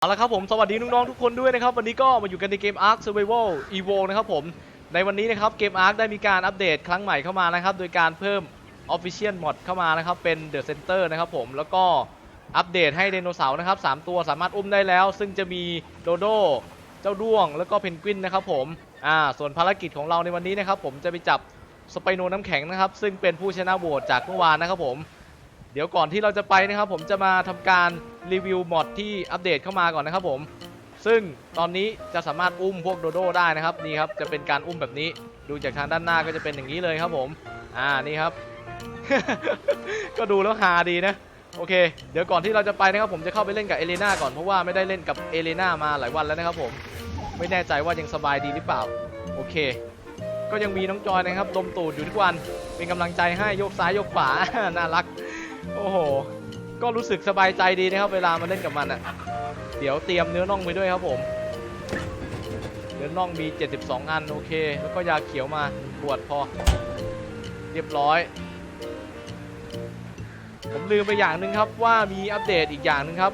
เอาละครับผมสวัสดีน้องๆทุกคนด้วยนะครับ วันนี้ก็มาอยู่กันในเกม Ark Survival Evo นะครับผมในวันนี้นะครับเกม Ark ได้มีการอัปเดตครั้งใหม่เข้ามานะครับ โดยการเพิ่ม Official Mod เข้ามานะครับ เป็น The Center นะครับผมแล้วก็อัปเดตให้ไดโนเสาร์นะครับ3ตัวสามารถอุ้มได้แล้ว ซึ่งจะมีโดโดเจ้าด้วง แล้วก็เพนกวินนะครับผมอ่าส่วนภารกิจของเราในวันนี้นะครับผมจะไปจับสไปโนน้ำแข็งนะครับซึ่งเป็นผู้ชนะโหวตจากเมื่อวานนะครับผม เดี๋ยวก่อนที่เราจะไปนะครับ ผมจะมาทำการรีวิวมอดที่อัปเดตเข้ามาก่อนนะครับผม ซึ่งตอนนี้จะสามารถอุ้มพวกโดโดได้นะครับนี่ครับจะเป็นการอุ้มแบบนี้ ดูจากทางด้านหน้าก็จะเป็นอย่างนี้เลยครับผม อ่านี่ครับ ก็ดูแล้วฮาดีนะโอเค เดี๋ยวก่อนที่เราจะไปนะครับผมจะเข้าไปเล่นกับเอเลนาก่อนเพราะว่าไม่ได้เล่นกับเอเลนามาหลายวันแล้วนะครับผม ไม่แน่ใจว่ายังสบายดีหรือเปล่า โอเค ก็ยังมีน้องจอยนะครับดมตูดอยู่ทุกวันเป็นกำลังใจให้โยกซ้ายโยกขวาน่ารัก โอ้โห ก็รู้สึกสบายใจดีนะครับ เวลามาเล่นกับมันอะ เดี๋ยวเตรียมเนื้อน่องไปด้วยครับผม เนื้อน่องมี 72 อัน โอเค แล้วก็ยาเขียวมาปวดพอ เรียบร้อย ผมลืมไปอย่างหนึ่งครับว่ามีอัปเดตอีกอย่างหนึ่งครับ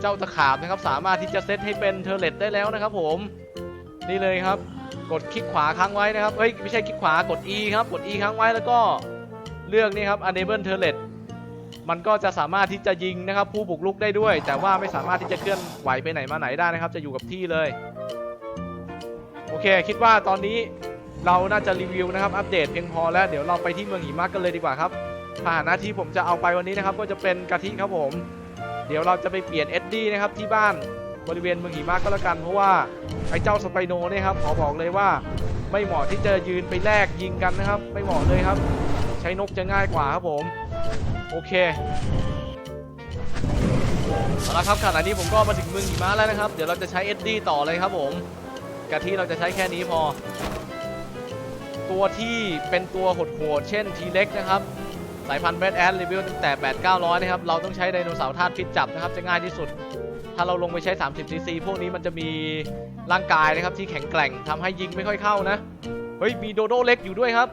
เจ้าตะขาบนะครับ สามารถที่จะเซตให้เป็นเทอร์เลตได้แล้วนะครับ ผม นี่เลยครับ กดคลิกขวาค้างไว้นะครับ เฮ้ยไม่ใช่คลิกขวากด E ครับ กด E ค้างไว้แล้วก็เลือกนี่ครับ enable turret มันก็จะสามารถที่จะยิงนะครับ ผู้บุกรุกได้ด้วย แต่ว่าไม่สามารถที่จะเคลื่อนไหวไปไหนมาไหนได้นะครับ จะอยู่กับที่เลย โอเค คิดว่าตอนนี้เราน่าจะรีวิวนะครับ อัปเดตเพียงพอแล้วเดี๋ยวเราไปที่เมืองหิมะกันเลยดีกว่าครับพาหนะที่ผมจะเอาไปวันนี้นะครับ ก็จะเป็นกะทิครับผม เดี๋ยวเราจะไปเปลี่ยนเอ็ดดี้นะครับที่บ้านบริเวณเมืองหิมะก็แล้วกันเพราะว่าไอ้เจ้าสไปโนเนี่ยครับขอบอกเลยว่าไม่เหมาะที่จะยืนไปแลกยิงกันนะครับ ไม่เหมาะเลยครับ ใช้นกจะง่ายกว่าครับผม โอเคเอาละครับขณะนี้ผมก็มาถึงเมืองหิมะแล้วนะครับ เดี๋ยวเราจะใช้เอ็ดดี้ต่อเลยครับผมกะที่เราจะใช้แค่นี้พอ ตัวที่เป็นตัวโหดเช่นทีเล็กนะครับ สายพันธุ์แบดแอดรีวิวตั้งแต่ 8 900 นะครับ เราต้องใช้ไดโนเสาร์ธาตุพิษจับนะครับ จะง่ายที่สุด ถ้าเราลงไปใช้ 30 ซีซี พวกนี้มันจะมีร่างกายนะครับที่แข็งแกร่งทำให้ยิงไม่ค่อยเข้านะ เฮ้ย มีโดโดเล็กอยู่ด้วยครับ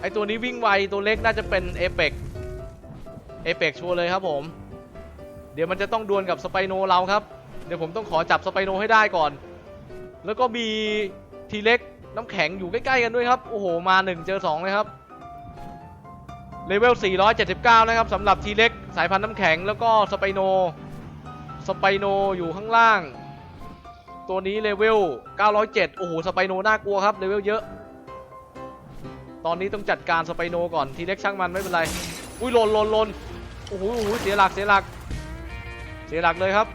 ไอตัวนี้วิ่งไว ตัวเล็กน่าจะเป็นเอเปก เอเปกชัวร์เลยครับผม เดี๋ยวมันจะต้องดวลกับสไปโนเราครับ เดี๋ยวผมต้องขอจับสไปโนให้ได้ก่อน แล้วก็มีทีเล็กน้ำแข็งอยู่ใกล้ๆกันด้วยครับ โอ้โห มา 1 เจอ 2 เลยครับ เลเวล 479 นะครับสำหรับทีเล็กสายพันธุ์น้ำแข็งแล้วก็สไปโน สไปโนอยู่ข้างล่าง ตัวนี้เลเวล 907 โอ้โห สไปโนน่ากลัวครับ เลเวลเยอะ ตอนนี้ต้องจัดการสไปโนก่อน ทีเล็กช่างมันไม่เป็นไร อุ้ยหล่นหล่นหล่น โอ้โหเสียหลักเสียหลัก เสียหลักเลยครับ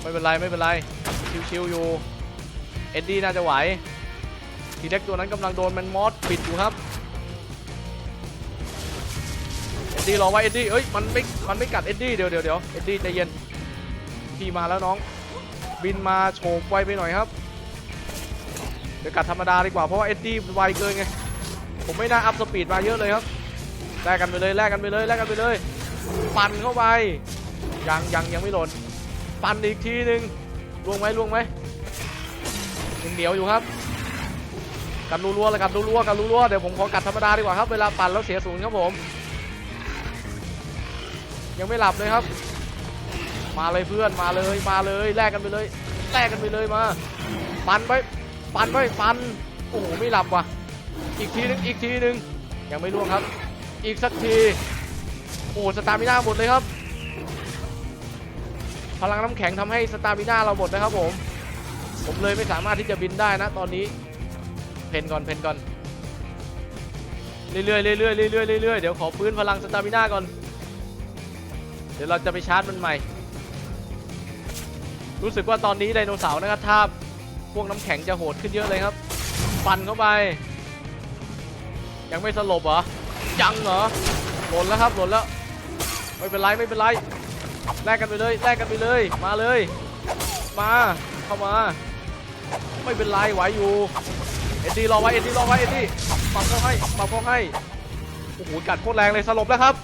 ไม่เป็นไรไม่เป็นไร ชิวๆอยู่ เอ็ดดี้น่าจะไหว ทีเล็กตัวนั้นกำลังโดนแมนมอสปิดอยู่ครับ เอ็ดดี้รอไว้เอ็ดดี้เอ้ยมันไม่ มันไม่กัดเอ็ดดี้เดี๋ยวเดี๋ยวเดี๋ยวเอ็ดดี้ใจเย็นพี่มาแล้วน้อง บินมาโฉบไวไปหน่อยครับเดี๋ยวกัดธรรมดาดีกว่าเพราะว่าเอ็ดดี้ไวเกินไง ผมไม่น่าอัพสปีดมาเยอะเลยครับ แลกกันไปเลยแลกกันไปเลยแลกกันไปเลยปั่นเข้าไปยังยังยังไม่หล่นปั่นอีกทีหนึ่งล่วงไหมล่วงไหมยังเหนียวอยู่ครับกัดรัวๆเลยกัดรัวๆกัดรัวๆเดี๋ยวผมขอกัดธรรมดาดีกว่าครับเวลาปั่นแล้วเสียศูนย์ครับผม ยังไม่หลับเลยครับ มาเลยเพื่อนมาเลยมาเลยแลกกันไปเลยแลกกันไปเลยมา ปั่นไปปั่นไปปั่นโอ้โหไม่หลับว่ะอีกทีหนึงอีกทีหนึงยังไม่ล่วงครับ อีกสักทีโอ้สตาร์มิน่าหมดเลยครับ พลังน้ำแข็งทำให้สตาร์มิน่าเราหมดนะครับผม ผมเลยไม่สามารถที่จะบินได้นะตอนนี้ เพนก่อนเพนก่อนเรื่อยๆเรื่อยๆเรื่อยๆเรื่อยๆเดี๋ยวขอฟื้นพลังสตาร์มิน่าก่อน เดี๋ยวเราจะไปชาร์จมันใหม่ รู้สึกว่าตอนนี้ไดโนเสาร์นะครับถ้าพวกน้ำแข็งจะโหดขึ้นเยอะเลยครับฟันเข้าไป ยังไม่สลบเหรอ ยังเหรอหล่นแล้วครับหล่นแล้วไม่เป็นไรไม่เป็นไรแลกกันไปเลยแลกกันไปเลยมาเลย มาเข้ามา ไม่เป็นไรไหวอยู่เอ็ดดี้รอไว้เอ็ดดี้รอไว้เอ็ดดี้ปับเข้าให้ปับเข้าให้โอ้โหกัดโคตรแรงเลยสลบแล้วครับ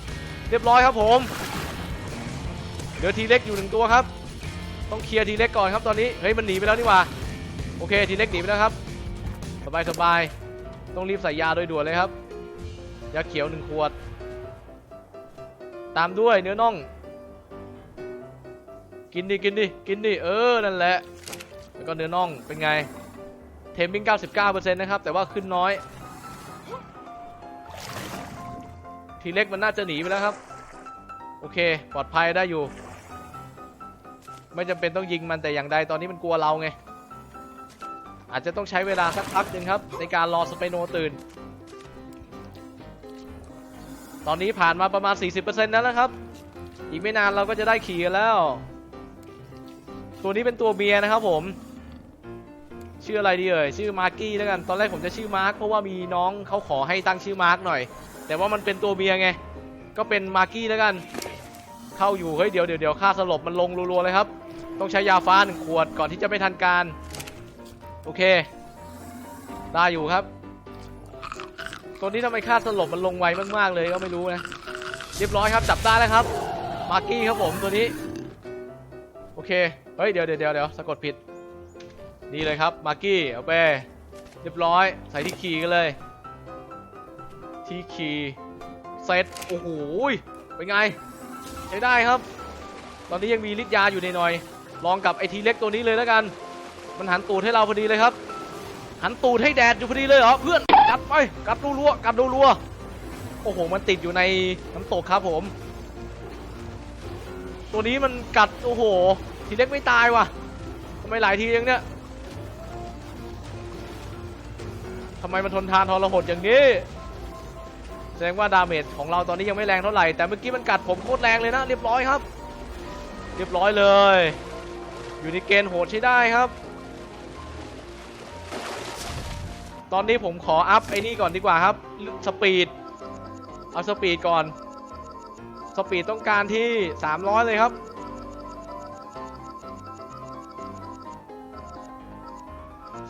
เรียบร้อยครับผมเหลือทีเล็กอยู่หนึ่งตัวครับ ต้องเคลียร์ทีเล็กก่อนครับตอนนี้เฮ้ยมันหนีไปแล้วนี่หว่าโอเคทีเล็กหนีไปแล้วครับ สบายสบายต้องรีบใส่ยาโดยด่วนเลยครับ ยาเขียวหนึ่งขวด ตามด้วยเนื้อน่อง กินดิกินดิกินดิเออนั่นแหละ แล้วก็เนื้อน่องเป็นไง เทมมิ่ง 99%นะครับ แต่ว่าขึ้นน้อย ทีเล็กมันน่าจะหนีไปแล้วครับ โอเค ปลอดภัยได้อยู่ ไม่จำเป็นต้องยิงมันแต่อย่างใดตอนนี้มันกลัวเราไงอาจจะต้องใช้เวลาสักพักหนึ่งครับ ในการรอสเปโนตื่น ตอนนี้ผ่านมาประมาณ 40%แล้วนะครับ อีกไม่นานเราก็จะได้ขี่กันแล้ว ตัวนี้เป็นตัวเมียนะครับผมชื่ออะไรดีเอ่ยชื่อมาร์กี้แล้วกันตอนแรกผมจะชื่อมาร์กเพราะว่ามีน้องเขาขอให้ตั้งชื่อมาร์กหน่อย แต่ว่ามันเป็นตัวเมียไงก็เป็นมาร์กี้แล้วกัน เข้าอยู่เฮ้ยเดี๋ยวเดี๋ยวเดี๋ยวค่าสลบมันลงรัวๆเลยครับ ต้องใช้ยาฟ้าหนึ่งขวดก่อนที่จะไม่ทันการ โอเค ได้อยู่ครับ ตัวนี้ทำไมค่าสลบมันลงไวมากๆเลยก็ไม่รู้นะเรียบร้อยครับจับได้แล้วครับมาร์กี้ครับผมตัวนี้โอเคเฮ้ยเดี๋ยวเดี๋ยวเดี๋ยวเดี๋ยวสะกดผิดนี่เลยครับมาร์กี้เอาไปเรียบร้อยใส่ที่คีย์กันเลยที่คีย์เซตโอ้โหเป็นไงใช้ได้ครับ ตอนนี้ยังมีฤทธิ์ยาอยู่ในหน่อย ลองกับไอทีเล็กตัวนี้เลยแล้วกัน มันหันตูดให้เราพอดีเลยครับ หันตูดให้แดดอยู่พอดีเลยเหรอเพื่อน กัดไปกัดดูรัวกัดดูรัวโอ้โห มันติดอยู่ในน้ำตกครับผม ตัวนี้มันกัด โอ้โห ทีเล็กไม่ตายว่ะทำไมหลายทีอย่างเนี้ยทำไมมันทนทานทรหดอย่างนี้ แสดงว่าดาเมจของเราตอนนี้ยังไม่แรงเท่าไหร่ แต่เมื่อกี้มันกัดผมโคตรแรงเลยนะ เรียบร้อยครับ เรียบร้อยเลย อยู่ในเกณฑ์โหดใช้ได้ครับ ตอนนี้ผมขออัพไอ้นี่ก่อนดีกว่าครับ สปีด เอาสปีดก่อน สปีดต้องการที่ 300 เลยครับ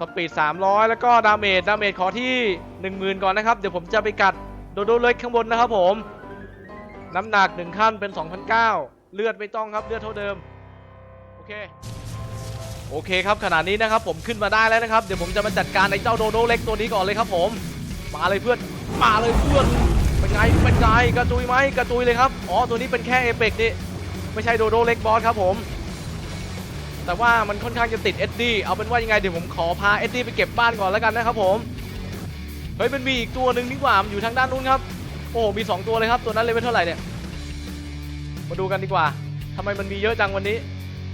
สปีด 300 แล้วก็ดาเมจ ดาเมจขอที่ 10,000 ก่อนนะครับ เดี๋ยวผมจะไปกัดโดโดเล็กข้างบนนะครับผม น้ำหนัก 1 ขั้นเป็น 2,009เลือดไม่ต้องครับ เลือดเท่าเดิม โอเค โอเคครับขณะนี้นะครับผมขึ้นมาได้แล้วนะครับเดี๋ยวผมจะมาจัดการไอ้เจ้าโดโดเล็กตัวนี้ก่อนเลยครับผม มาเลยเพื่อนมาเลยเพื่อนเป็นไงเป็นไงกระจุยไหมกระจุยเลยครับอ๋อตัวนี้เป็นแค่เอเปกนี่ไม่ใช่โดโดเล็กบอสครับผมแต่ว่ามันค่อนข้างจะติดเอ็ดดี้เอาเป็นว่ายังไงเดี๋ยวผมขอพาเอ็ดดี้ไปเก็บบ้านก่อนแล้วกันนะครับผมเฮ้ยมันมีอีกตัวหนึ่งนี่หว่ามันอยู่ทางด้านนู้นครับโอ้มี 2 ตัวเลยครับตัวนั้นเลเวลเท่าไหร่เนี่ยมาดูกันดีกว่าทำไมมันมีเยอะจังวันนี้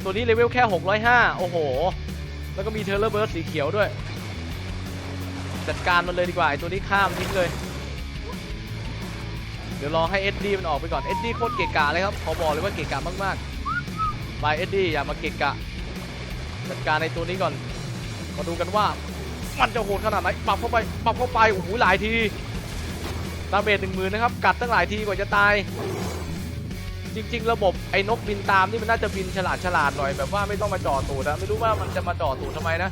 ตัวนี้เลเวลแค่ 605 โอ้โห แล้วก็มีเทเลอร์เบิร์ดสีเขียวด้วย จัดการมันเลยดีกว่าไอตัวนี้ข้ามทิ้งเลย เดี๋ยวรอให้เอ็ดดี้มันออกไปก่อน เอ็ดดี้โคตรเกะกะเลยครับ ขอบอกเลยว่าเกะกะมากๆ ไปเอ็ดดี้อย่ามาเกะกะ จัดการในตัวนี้ก่อน มาดูกันว่ามันจะโหดขนาดไหนปรับเข้าไปปรับเข้าไป โอ้โห หลายที ดาเมจหนึ่งหมื่นนะครับ กัดตั้งหลายทีกว่าจะตาย จริง ๆ ระบบไอ้นกบินตามนี่มันน่าจะบินฉลาดฉลาดหน่อยแบบว่าไม่ต้องมาจ่อตูดนะไม่รู้ว่ามันจะมาจ่อตูดทำไมนะ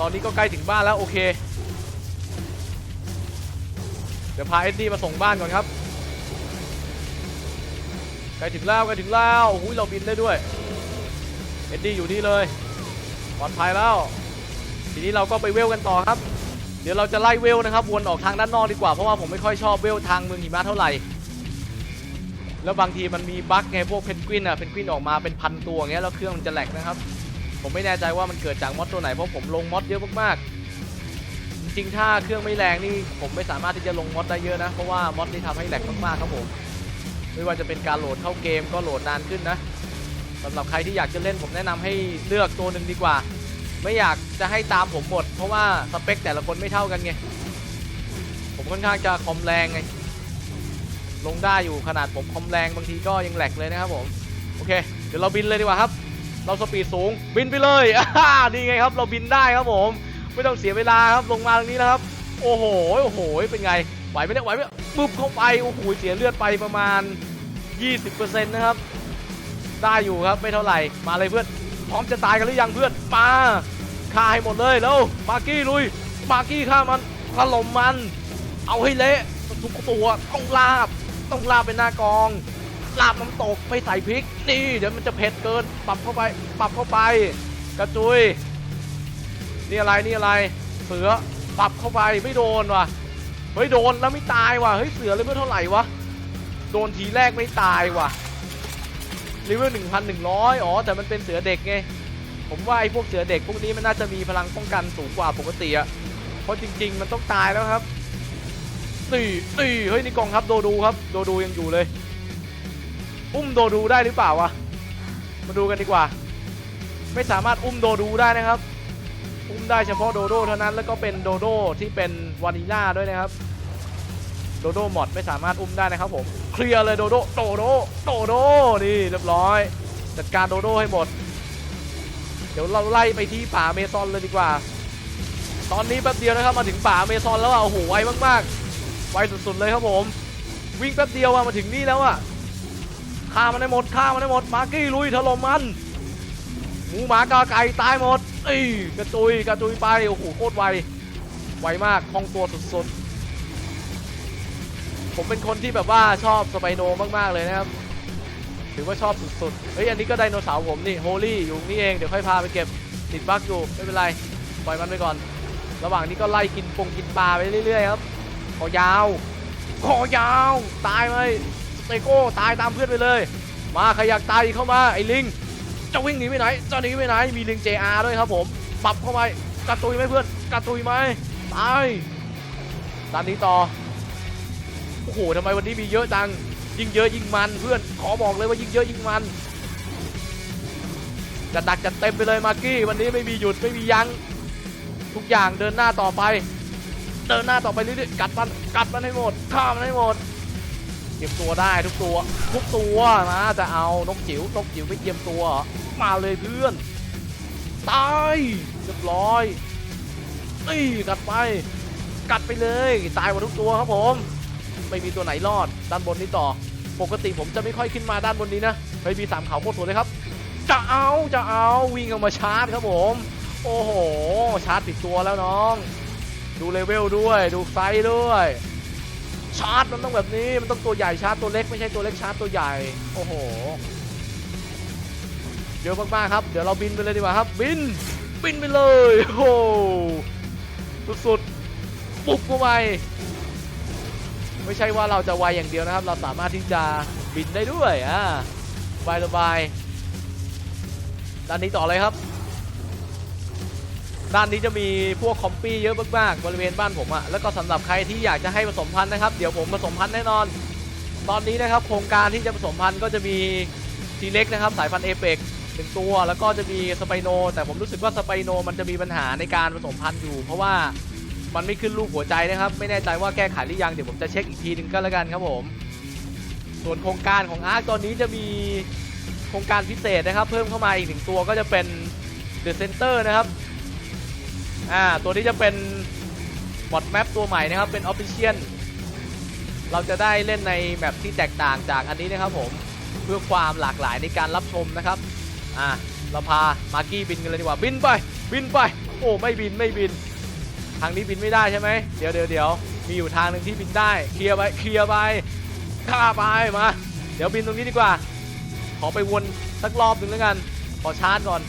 ตอนนี้ก็ใกล้ถึงบ้านแล้วโอเค เดี๋ยวพาเอ็ดดี้มาส่งบ้านก่อนครับใกล้ถึงแล้วใกล้ถึงแล้วโอ้โหเราบินได้ด้วยเอ็ดดี้อยู่นี่เลยปลอดภัยแล้วทีนี้เราก็ไปเวลกันต่อครับ เดี๋ยวเราจะไล่เวลนะครับวนออกทางด้านนอกดีกว่าเพราะว่าผมไม่ค่อยชอบเวลทางเมืองหิมะเท่าไหร่ แล้วบางทีมันมีบั๊กไงพวกเพนกวินอะเพนกวินออกมาเป็นพันตัวอย่างเงี้ยแล้วเครื่องมันจะแหลกนะครับ ผมไม่แน่ใจว่ามันเกิดจากมอดตัวไหนเพราะผมลงมอดเยอะมากๆ จริงๆถ้าเครื่องไม่แรงนี่ผมไม่สามารถที่จะลงมอดได้เยอะนะ เพราะว่ามอดนี่ทำให้แหลกมากๆครับผมไม่ว่าจะเป็นการโหลดเข้าเกมก็โหลดนานขึ้นนะสำหรับใครที่อยากจะเล่นผมแนะนำให้เลือกตัวหนึ่งดีกว่า ไม่อยากจะให้ตามผมหมด เพราะว่าสเปคแต่ละคนไม่เท่ากันไงผมค่อนข้างจะคอมแรงไง ลงได้อยู่ขนาดผมคอมแรงบางทีก็ยังแหลกเลยนะครับผมโอเค เดี๋ยวเราบินเลยดีกว่าครับ เราสปีดสูงบินไปเลยอ่านี่ไงครับ เราบินได้ครับผม ไม่ต้องเสียเวลาครับลงมาตรงนี้แล้วครับ โอ้โหโอ้โหเป็นไงไหวไหมเนี่ยไหวไหมปุ๊บเข้าไปโอ้โหเสียเลือดไปประมาณ 20%นะครับ ได้อยู่ครับไม่เท่าไหร่มาเลยเพื่อนพร้อมจะตายกันหรือยังเพื่อนมาฆ่าให้หมดเลยแล้วมากี้ลุยมากี้ฆ่ามันถล่มมัน เอาให้เละทุกตัวต้องลาบ ต้องลาบเป็นหน้ากอง ลาบน้ำตกไม่ใส่พริก นี่เดี๋ยวมันจะเผ็ดเกิน ปรับเข้าไป ปรับเข้าไป กระจุย นี่อะไรนี่อะไร เสือ ปรับเข้าไปไม่โดนว่ะ เฮ้ยโดนแล้วไม่ตายว่ะ เฮ้ยเสือเลยเมื่เท่าไหร่วะ โดนทีแรกไม่ตายว่ะเลเวล1,100 อ๋อ แต่มันเป็นเสือเด็กไง ผมว่าไอ้พวกเสือเด็กพวกนี้มันน่าจะมีพลังป้องกันสูงกว่าปกติอะเพราะจริง ๆ มันต้องตายแล้วครับ นี่นี่เฮ้ยนี่กองทัพโดดูครับ โดดูยังอยู่เลย อุ้มโดดูได้หรือเปล่าวะ มาดูกันดีกว่า ไม่สามารถอุ้มโดดูได้นะครับ อุ้มได้เฉพาะโดโดเท่านั้นแล้วก็เป็นโดโดที่เป็นวานิล่าด้วยนะครับโดโดหมดไม่สามารถอุ้มได้นะครับผมเคลียร์เลยโดโดโดโดโดโดนี่เรียบร้อย จัดการโดโดให้หมด เดี๋ยวเราไล่ไปที่ป่าเมซอนเลยดีกว่า ตอนนี้แป๊บเดียวนะครับมาถึงป่าเมซอนแล้วอะโอ้โหไวมากๆ ไวสุดๆเลยครับผม วิ่งแป๊บเดียวมาถึงนี่แล้วอะฆ่ามันได้หมดฆ่ามันได้หมดมาร์กี้ลุยถล่มมันหมูหมากาไก่ตายหมดเอ้ยกระจุยกระจุยไปโอ้โหโคตรไวไวมากคล่องตัวสุดๆ ผมเป็นคนที่แบบว่าชอบสไปโนมากๆเลยนะครับถือว่าชอบสุดๆเฮ้ยอันนี้ก็ไดโนเสาร์ผมนี่โฮลี่อยู่นี่เองเดี๋ยวค่อยพาไปเก็บติดบั๊กอยู่ไม่เป็นไรปล่อยมันไปก่อน ระหว่างนี้ก็ไล่กินปงกินปลาไปเรื่อยๆครับ คอยาวคอยาว ตายไหมสเตโก้ตายตามเพื่อนไปเลย มาใครอยากตายเข้ามาไอ้ลิงจะวิ่งหนีไปไหนจะหนีไปไหนมีลิง JR ด้วยครับผมปรับเข้าไปกระตุยไหมเพื่อนกระตุยไหมตายด้านนี้ต่อโอ้โหทำไมวันนี้มีเยอะจังยิ่งเยอะยิ่งมันเพื่อนขอบอกเลยว่ายิ่งเยอะยิ่งมันจัดหนักจัดเต็มไปเลยมากกี้วันนี้ไม่มีหยุดไม่มียัง้งทุกอย่างเดินหน้าต่อไป เดินหน้าต่อไปเรื่อยๆกัดมันกัดมันให้หมดฆ่ามันให้หมดเตรียมตัวได้ทุกตัว ทุกตัวนะจะเอานกจิ๋วนกจิ๋วไม่เตรียมตัวมาเลยเพื่อนตายเรียบร้อยนี่กัดไป กัดไปเลยตายหมดทุกตัวครับผม ไม่มีตัวไหนรอดด้านบนนี้ต่อ ปกติผมจะไม่ค่อยขึ้นมาด้านบนนี้นะเฮ้ยมีสามเขาโคตรสวยเลยครับ จะเอาจะเอาวิ่งออกมาชาร์จครับผม โอ้โห ชาร์จติดตัวแล้วน้อง ดูเลเวลด้วยดูไซส์ด้วย ชาร์จมันต้องแบบนี้มันต้องตัวใหญ่ชาร์จตัวเล็กไม่ใช่ตัวเล็กชาร์จตัวใหญ่ โอ้โหเยอะมากๆครับ เดี๋ยวเราบินไปเลยดีกว่าครับ บิน บินไปเลย โอ้โหสุดๆปุ๊บเข้าไปไม่ใช่ว่าเราจะไวอย่างเดียวนะครับ เราสามารถที่จะบินได้ด้วยอ่าบายสบายๆด้านนี้ต่อเลยครับ ด้านนี้จะมีพวกคอมปี้เยอะมากๆบริเวณบ้านผมอะแล้วก็สำหรับใครที่อยากจะให้ผสมพันธุ์นะครับ เดี๋ยวผมผสมพันธุ์แน่นอน ตอนนี้นะครับโครงการที่จะผสมพันธุ์ก็จะมีทีเล็กนะครับสายพันธุ์เอเปกหนึ่งตัว แล้วก็จะมีสไปโน แต่ผมรู้สึกว่าสไปโนมันจะมีปัญหาในการผสมพันธุ์อยู่ เพราะว่ามันไม่ขึ้นรูปหัวใจนะครับ ไม่แน่ใจว่าแก้ไขหรือยังเดี๋ยวผมจะเช็คอีกทีหนึงก็แล้วกันครับผม ส่วนโครงการของอาร์ตอนนี้จะมีโครงการพิเศษนะครับ เพิ่มเข้ามาอีกหนึ่งตัวก็จะเป็นเดอะเซนเตอร์นะครับ อ่าตัวนี้จะเป็นบอทแมปตัวใหม่นะครับเป็นออฟฟิเชียลเราจะได้เล่นในแมปที่แตกต่างจากอันนี้นะครับผมเพื่อความหลากหลายในการรับชมนะครับอ่าเราพามาร์กี้บินกันเลยดีกว่าบินไปบินไป โอ้ไม่บินไม่บิน ทางนี้บินไม่ได้ใช่ไหมเดี๋ยวเดี๋ยวเดี๋ยวมีอยู่ทางหนึ่งที่บินได้เคลียร์ไปเคลียร์ไปฆ่าไปมาเดี๋ยวบินตรงนี้ดีกว่า ขอไปวนสักรอบหนึ่งแล้วกันขอชาร์จก่อน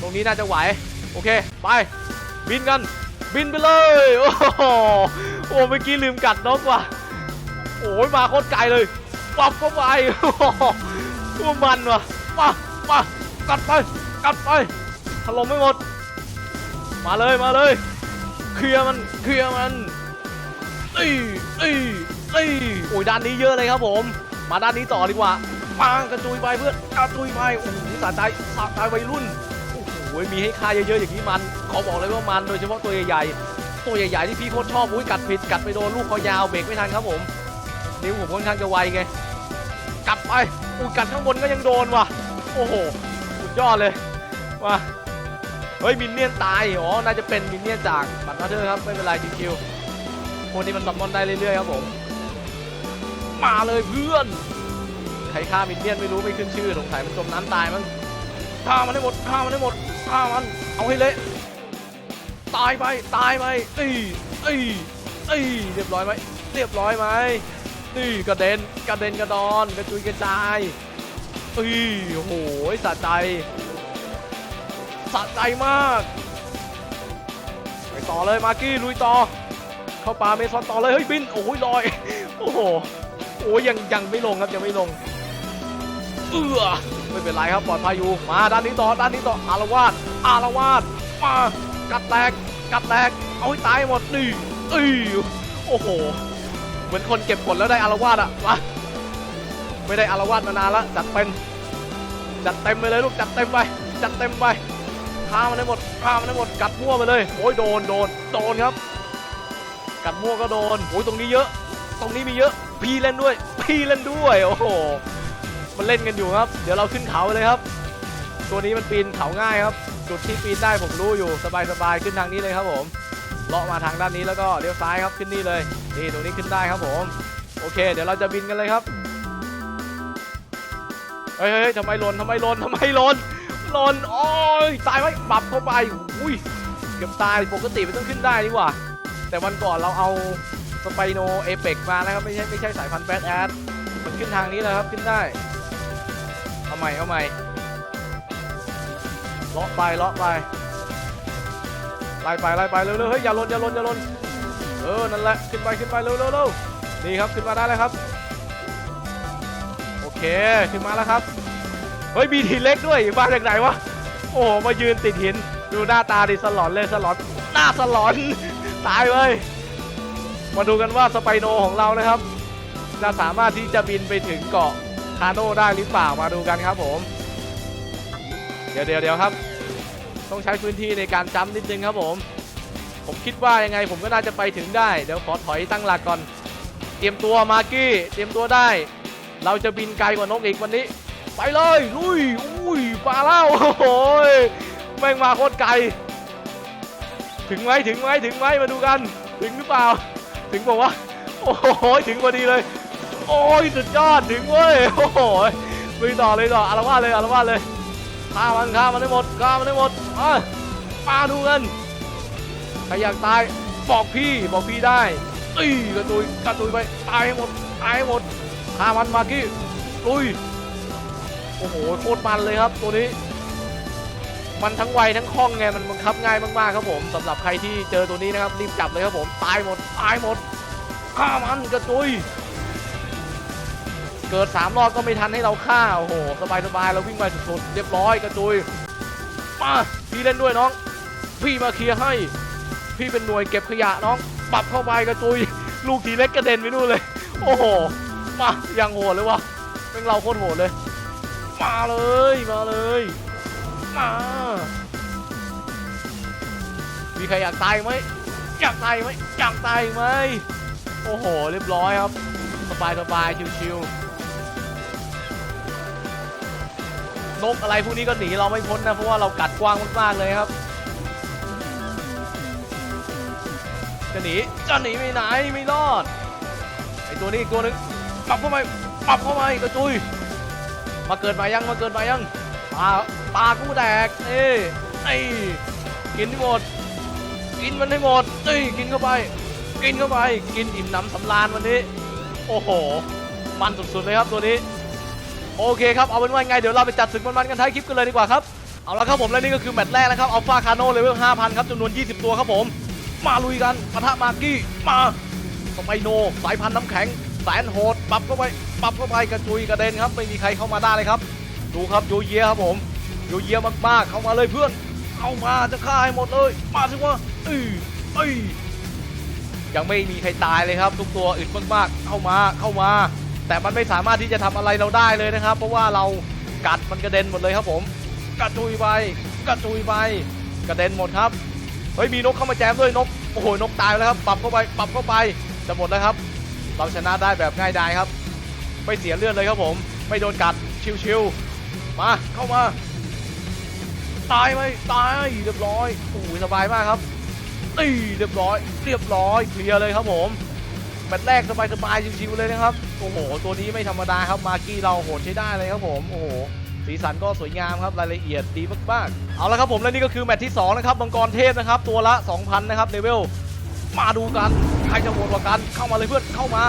ตรงนี้น่าจะไหว โอเค ไป บินกัน บินไปเลย โอ้โหโอ้เมื่อกี้ลืมกัดนกว่ะโอ้ยมาโคตรไกลเลยปับเข้าไปโอ้โหตัวมันว่ะมามากัดไป กัดไปถล่มไม่หมด มาเลยมาเลยเคลียร์มันเคลียร์มันตีตีตีโอ้ยด้านนี้เยอะเลยครับผม มาด้านนี้ต่อดีกว่าปังกระจุยไปเพื่อนกระจุยไปโอ้โหสะใจสะใจวัยรุ่น โอ้โหมีให้ค่าเยอะๆอย่างนี้มันขอบอกเลยว่ามันโดยเฉพาะตัวใหญ่ๆตัวใหญ่ๆที่พี่โคตรชอบอุ้ยกัดผิดกัดไปโดนลูกคอยาวเบรกไม่ทันครับผมนิ้วผมค่อนข้างจะไวไงกลับไปอุ้ยกัดข้างบนก็ยังโดนว่ะโอ้โหสุดยอดเลยมาเฮ้ยมินเนี่ยนตายอ๋อน่าจะเป็นมินเนี่ยนจากบัตรมาเธอร์ครับไม่เป็นไรคิวๆคนนี้มันซัมมอนได้เรื่อยๆครับผมมาเลยเพื่อนใครฆ่ามินเนี่ยนไม่รู้ไม่ขึ้นชื่อสงสัยมันจมน้ำตายมั้ง ฆ่ามันให้หมดฆ่ามันให้หมดฆ่ามัน เอาให้เละตายไปตายไปเอ้ยเอ้ยเอ้ยเรียบร้อยไหมเรียบร้อยไหมนี่กระเด็นกระเด็นกระดอนกระจุยกระจายเอ้ยโอ้โหสะใจสะใจมากไปต่อเลยมากี้ลุยต่อ เข้าป่าเมซอนต่อเลยเฮ้ยบินโอ้ยลอยโอ้โหโอ้ยยังยังไม่ลงครับยังไม่ลงเอือ ไม่เป็นไรครับปลอดภัยอยู่มาด้านนี้ต่อด้านนี้ต่ออารวาสอารวาสมากัดแตกกัดแตกเอาให้ตายหมดนี่เอ้ยโอ้โห เหมือนคนเก็บกดแล้วได้อารวาสอะมาไม่ได้อารวาสมานานละจัดเป็นจัดเต็มไปเลยลูกจัดเต็มไปจัดเต็มไปฆ่ามันได้หมดฆ่ามันได้หมดกัดมั่วไปเลยโอ้ยโดนโดนโดนครับ กัดมั่วก็โดนโอ้ยตรงนี้เยอะ ตรงนี้มีเยอะ พี่เล่นด้วย พี่เล่นด้วยโอ้โห มันเล่นกันอยู่ครับ เดี๋ยวเราขึ้นเขาเลยครับ ตัวนี้มันปีนเขาง่ายครับ จุดที่ปีนได้ผมรู้อยู่สบายๆขึ้นทางนี้เลยครับผมเลาะมาทางด้านนี้แล้วก็เลี้ยวซ้ายครับขึ้นนี่เลยนี่ตรงนี้ขึ้นได้ครับผม โอเค เดี๋ยวเราจะบินกันเลยครับเฮ้ยเฮ้ยทำไมหล่นทำไมหล่นทำไมหล่นหล่นโอ้ยตายไหมปรับเข้าไปอุ้ยเกือบตายปกติมันต้องขึ้นได้นี่หว่าแต่วันก่อนเราเอาสไปโนเอเปกมานะครับไม่ใช่ไม่ใช่สายพันธุ์แบดแอดมันขึ้นทางนี้แหละครับขึ้นได้ เอาใหม่เอาใหม่เลาะไปเลาะไปไล่ไปไล่ไปเร็วๆเฮ้ยอย่าลนอย่าลนอย่าลนเออนั่นแหละขึ้นไปขึ้นไปเร็วเร็วเร็วนี่ครับขึ้นมาได้แล้วครับ โอเคขึ้นมาแล้วครับเฮ้ยมีทีเล็กด้วยมาจากไหนวะโอ้โหมายืนติดหินดูหน้าตาดิสลอนเลยสลอนหน้าสลอนตายเลยมาดูกันว่าสไปโนของเรานะครับ จะสามารถที่จะบินไปถึงเกาะาโน่ได้หรือเปล่ามาดูกันครับผม เดี๋ยวเดี๋ยวเดี๋ยวครับ ต้องใช้พื้นที่ในการจ้ำนิดนึงครับผม ผมคิดว่ายังไงผมก็น่าจะไปถึงได้ เดี๋ยวขอถอยตั้งหลักก่อน เตรียมตัวมากี้ เตรียมตัวได้ เราจะบินไกลกว่านกอีกวันนี้ ไปเลยลุยอุ้ยปลาเล่าโอ้ยแม่งมาโคตรไกล ถึงไหมถึงไหมถึงไหมมาดูกัน ถึงหรือเปล่า ถึงบอกว่าโอ้โหถึงพอดีเลย โอ้ยสุดยอดถึงเว้ยโอ้โหลุยต่อเลยต่ออารวาสเลยอารวาสเลยฆ่ามันฆ่ามันได้หมดฆ่ามันได้หมดอะมาดูกันใครอยากตายบอกพี่บอกพี่ได้เอ้ยกระตุยกระตุยไปตายให้หมดตายให้หมดฆ่ามันมากี้ลุยโอ้โหโคตรมันเลยครับตัวนี้ มันทั้งไวทั้งคล่องไงมันบังคับง่ายมากๆครับผมสำหรับใครที่เจอตัวนี้นะครับรีบจับเลยครับผมตายหมดตายหมดฆ่ามันกระจุย เกิดสามรอบก็ไม่ทันให้เราฆ่า โอ้โหสบายสบายๆเราวิ่งไปสุดๆ เรียบร้อยกระจุยมาพี่เล่นด้วยน้อง พี่มาเคลียร์ให้ พี่เป็นหน่วยเก็บขยะน้อง ปรับเข้าไปกระจุย ลูกทีเล็กกระเด็นไปนู่นเลย โอ้โห มาอยังโหดเลยวะเป็นเราโคตรโหดเลย มาเลย มาเลย มา มีใครอยากตายไหม อยากตายไหมอยากตายไหม โอ้โห เรียบร้อยครับ สบายสบายชิวๆ นกอะไรพวกนี้ก็หนีเราไม่พ้นนะเพราะว่าเรากัดกว้างมากๆเลยครับ จะหนีจะหนีไปไหนไม่รอดไอตัวนี้อีกตัวหนึงปรับเข้าไปปรับเข้าไปกระจุย มาเกิดมายังมาเกิดมายังปลาปลากูแดกเอ้ยไอ้กินให้หมด กินมันให้หมดเอ้ยกินเข้าไป กินเข้าไป กินอิ่มหนำสำราญวันนี้ โอ้โห มันสุดๆเลยครับตัวนี้ โอเคครับเอาเป็นว่าไงเดี๋ยวเราไปจัดศึกมันๆกันท้ายคลิปกันเลยดีกว่าครับเอาละครับผมและนี่ก็คือแมตช์แรกนะครับอัลฟาคาโนเลเวล5,000ครับจำนวน 20 ตัวครับผม มาลุยกันปะทะมากี้มาสไปโน สายพันธุ์น้ำแข็งแสนโหดปรับเข้าไปปรับเข้าไปกระจุยกระเด็นครับไม่มีใครเข้ามาได้เลยครับ ดูครับโยเยครับผมโยเยมากๆเข้ามาเลยเพื่อนเข้ามาจะฆ่าให้หมดเลย มาสิวะเอ้ยเอ้ยยังไม่มีใครตายเลยครับ ทุกตัวอึดมากๆเข้ามาเข้ามา แต่มันไม่สามารถที่จะทำอะไรเราได้เลยนะครับ เพราะว่าเรากัดมันกระเด็นหมดเลยครับผมกระจุยไปกระจุยไปกระเด็นหมดครับเฮ้ยมีนกเข้ามาแจมด้วยนกโอ้โหนกตายแล้วครับปรับเข้าไปปรับเข้าไปจะหมดแล้วครับ เราชนะได้แบบง่ายดายครับ ไม่เสียเลือดเลยครับผม ไม่โดนกัดชิวๆมาเข้ามา ตายไหมตายเรียบร้อยโอ้โหสบายมากครับตีเรียบร้อย เรียบร้อยเคลียร์เลยครับผม แมตช์แรกสบายๆชิวๆเลยนะครับ โอ้โห ตัวนี้ไม่ธรรมดาครับ มากี้เราโหดใช้ได้เลยครับผม โอ้โห สีสันก็สวยงามครับ รายละเอียดดีมากๆ เอาละครับผม และนี่ก็คือแมตช์ที่สองนะครับ มังกรเทพนะครับ ตัวละ 2,000 นะครับเลเวล มาดูกัน ใครจะโหดกว่ากัน เข้ามาเลยเพื่อน เข้ามา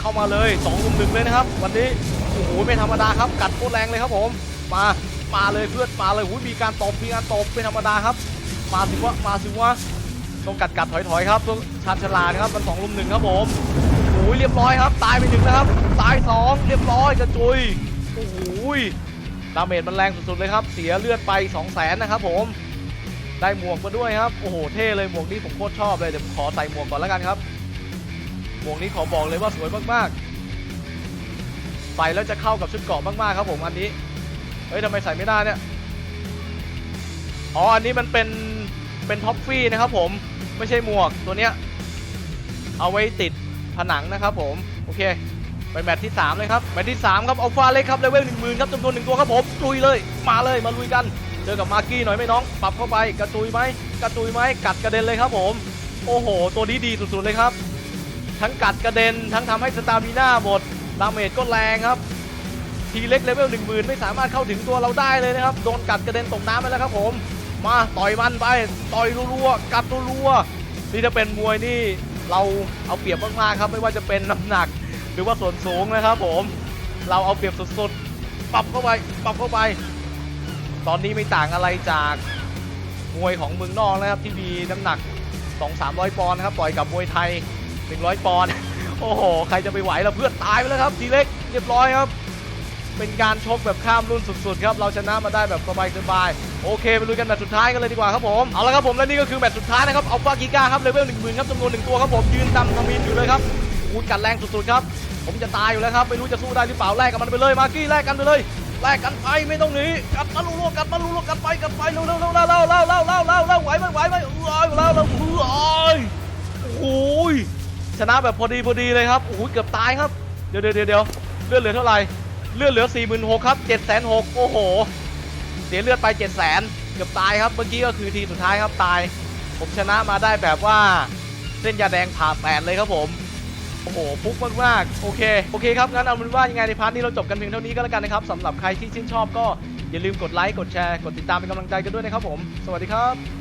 เข้ามาเลย2ลุมหนึ่งเลยนะครับ วันนี้ โอ้โห ไม่ธรรมดาครับ กัดโคตรแรงเลยครับผม มา มาเลยเพื่อน มาเลยหูยมีการตบ มีการตบเป็นธรรมดาครับ มาสิวะ มาสิวะต้องกัดกัดถอยถอยครับต้องชาญฉลาดครับมันสองลุมหนึ่งครับผม อ้ยเรียบร้อยครับ ตายไปหนึ่งนะครับ ตายสองเรียบร้อยกระจุยโอ้โหยดาเมจมันแรงสุดๆเลยครับ เสียเลือดไป2 0 0แสนนะครับผม ได้หมวกมาด้วยครับ โอ้โห เท่เลยหมวกนี้ผมโคตรชอบเลยเดี๋ยวผมขอใส่หมวกก่อนแล้วกันครับ หมวกนี้ขอบอกเลยว่าสวยมากๆ ใส่แล้วจะเข้ากับชุดเกราะมากๆครับผมอันนี้ เฮ้ยทำไมใส่ไม่ได้เนี่ย อ๋อ อันนี้มันเป็นเป็นท็อปฟี่นะครับผม ไม่ใช่หมวกตัวเนี้ย เอาไว้ติด ผนังนะครับผม โอเค ไปแมตช์ที่ 3 เลยครับ แมตช์ที่ 3 ครับอัลฟาเล็กครับเลเวล1 0,000ครับจำนวนหนึ่งตัวครับผมลุยเลย มาเลยมาลุยกัน เจอกับมาร์กี้หน่อยไหมน้อง ปรับเข้าไปกระจุยไหมกระจุยไหมกัดกระเด็นเลยครับผม โอ้โห ตัวนี้ดีสุดๆเลยครับ ทั้งกัดกระเด็นทั้งทำให้สตามิน่าหมดดาเมจก็แรงครับทีเล็กเลเวล1 0,000ไม่สามารถเข้าถึงตัวเราได้เลยนะครับโดนกัดกระเด็นตกน้ำไปแล้วครับผมมาต่อยมันไปต่อยรัวๆกัดรัวๆนี่ถ้าเป็นมวยนี่ เราเอาเปรียบมากๆครับไม่ว่าจะเป็นน้ำหนัก หรือว่าส่วนสูงนะครับผมเราเอาเปรียบสุดๆปรับเข้าไปปรับเข้าไป ตอนนี้ไม่ต่างอะไรจากมวยของเมืองนอกนะครับที่มีน้ำหนัก 2-300 ปอนด์นะครับปล่อยกับมวยไทย 100 ปอนด์โอ้โห ใครจะไปไหวล่ะเพื่อนตายไปแล้วครับ ทีเล็กเรียบร้อยครับ เป็นการชกแบบข้ามรุ่นสุดๆครับเราชนะมาได้แบบสบายๆโอเคไปลุยกันแมตช์สุดท้ายกันเลยดีกว่าครับผมเอาละครับผมและนี่ก็คือแมตช์สุดท้ายนะครับเอาลฟากิก้าครับเลเวลหนึ่งหมื่นครับจำนวนหนึ่งตัวครับผมยืนตำทมินอยู่เลยครับอูดกัดแรงสุดๆครับ ผมจะตายอยู่แล้วครับไม่รู้จะสู้ได้หรือเปล่าแลกกับมันไปเลยมากี้แลกกันไปเลยแลกกันไปไม่ต้องหนีกัดมัาลูกกัดมัาลูกกัดไปกัดไปเร็วๆเร็วๆเร็วๆเร็วๆเร็วๆเร็วๆไหวไหมไหวไหมเออเร้วแล้วเออโอ้ยชนะแบบพอดีพอดีเลยครับโอ้ยเกือบตายครับเดี๋ยวเดี๋ยวเดี๋ยวเลือดเหลือเท่าไหร่ เลือดเหลือ 4 6 0 0ครับ706,000โอ้โห เสียเลือดไป700,000เกือบตายครับ เมื่อกี้ก็คือทีสุดท้ายครับตาย ผมชนะมาได้แบบว่าเส้นยาแดงผ่าแปดเลยครับผม โอ้โหฟุกมากๆโอเค โอเคครับ งั้นเอาเป็นว่ายังไงในพาร์ทนี้เราจบกันเพียงเท่านี้ก็แล้วกันนะครับสำหรับใครที่ชื่นชอบก็อย่าลืมกดไลค์ กดแชร์ กดติดตามเป็นกำลังใจกันด้วยนะครับผม สวัสดีครับ